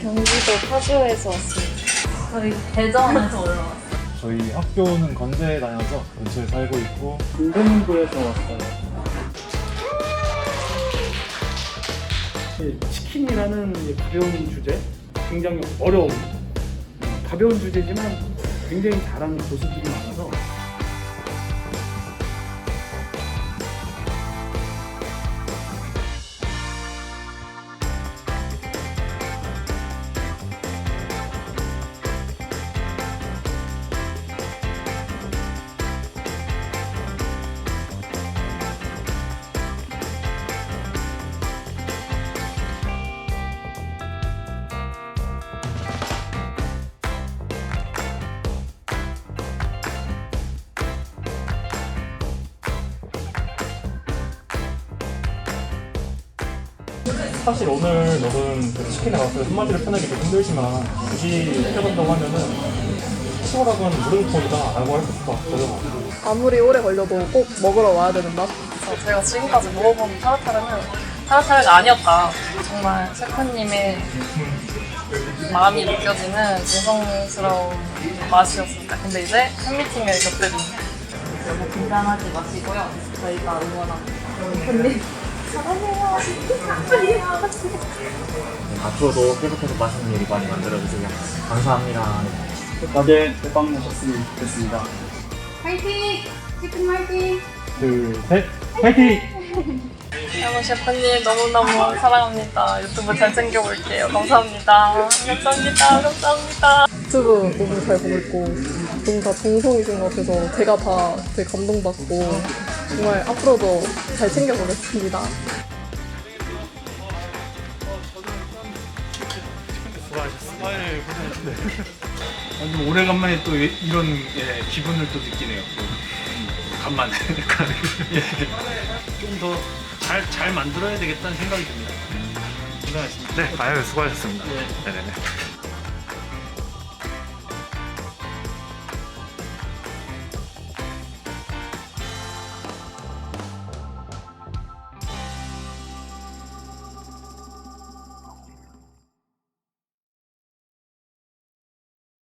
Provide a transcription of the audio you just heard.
경기도 파주에서 왔습니다. 저희 대전에서 올라왔어요. 저희 학교는 건대에 다녀서 근처에 살고 있고 동대문구에서 왔어요. 예, 치킨이라는 이 가벼운 주제, 굉장히 어려운 가벼운 주제지만 굉장히 잘하는 고수들이 많아서 사실 오늘 먹은 그 치킨에 때 한마디로 표현하기 좀 힘들지만 굳이 표현한다고 하면은 치고락은 물음폰이다 라고 할 수가 없어요 아무리 오래 걸려도 꼭 먹으러 와야 되는 맛? 그래서 제가 지금까지 먹어본 타르타르는 타르타르가 아니었다. 정말 셰프님의 마음이 느껴지는 진성스러운 맛이었습니다. 근데 이제 팬미팅을 곁들인 너무 긴장하지 마시고요. 저희가 응원합니다. 앞으로도 계속해서 맛있는 요리 많이 만들어주세요. 감사합니다. 끝까지 대박 나셨으면 좋겠습니다. 화이팅! 치킨 화이팅! 둘셋 파이팅! 현우 셰프님 너무너무 사랑합니다. 유튜브 잘 챙겨볼게요. 감사합니다. 감사합니다. 감사합니다. 유튜브 너무 잘 보고 있고 너무 다 정성이신 것 같아서 제가 다 되게 감동받고 정말 앞으로도 잘 챙겨보겠습니다. 완전 오래간만에 또 이- 이런 예, 기분을 또 느끼네요. 또. 음, 간만에 좀더 잘 잘 만들어야 되겠다는 생각이 듭니다. 고생하셨습니다. 네 아유 수고하셨습니다 네. 네네네